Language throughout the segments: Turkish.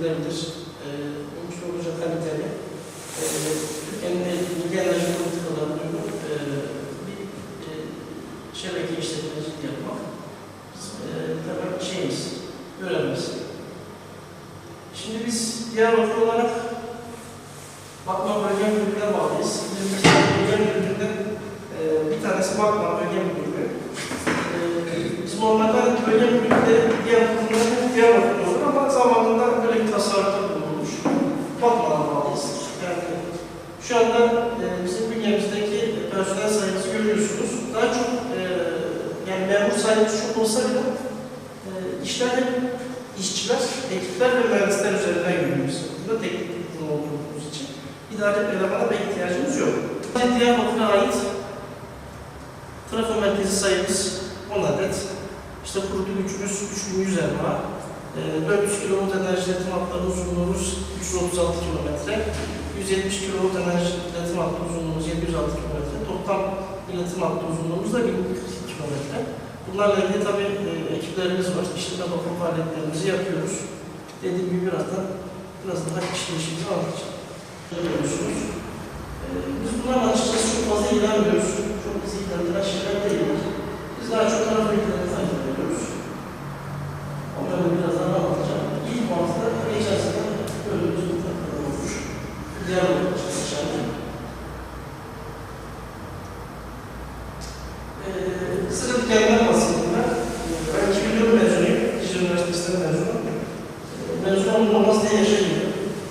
sürdürülebilir, e, mümkün olunca kaliteli, e, Türkiye'nin milli enerji politikalarına e, bir e, şebeke işletmeciliği yapmak e, tabii şeyimiz, görevimiz. Şimdi biz Diyarbakır olarak Bakma Bölge Müdürlüğü'ne bağlıyız. Bizim Bölge Müdürlüğü'nden e, bir tanesi Bakma Bölge Müdürlüğü. E, biz normalde bölge şu anda e, bizim bünyemizdeki personel sayımızı görüyorsunuz. Daha çok e, yani memur sayımız çok olsa bile e, işler hep işçiler, ekipler ve mühendisler üzerinden yürüyoruz. Burada teknik bir olduğumuz için idare elemana da ihtiyacımız yok. Diyarbakır'a ait trafo merkezi sayımız 10 adet. İşte kurulu gücümüz 3100 elma. E, 400 kV enerji iletim hatları uzunluğumuz 336 kilometre. 170 kV enerji iletim hattı uzunluğumuz 706 kilometre. Toplam iletim hattı uzunluğumuz da 1042 kilometre. Bunlarla ilgili tabii e, ekiplerimiz var. İşletme bakım faaliyetlerimizi yapıyoruz. Dediğim gibi birazdan biraz daha işleyişimizi anlatacağım. Görüyorsunuz. E, biz bunlarla açıkçası çok fazla ilgilenmiyoruz. Diyarbakır çalışan. Ee, kısaca bir kendimden bahsedeyim ben. Ee, Ben 2004 mezunuyum. Dicle Üniversitesi'nden mezunum. Mezun olmaz diye yaşayayım.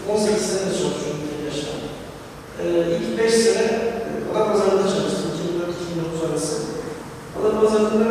18 sene çalışıyorum diye yaşadım. Ee, ilk 5 sene Adapazarı'da çalıştım. 2004-2009 arası. Adapazarı'nda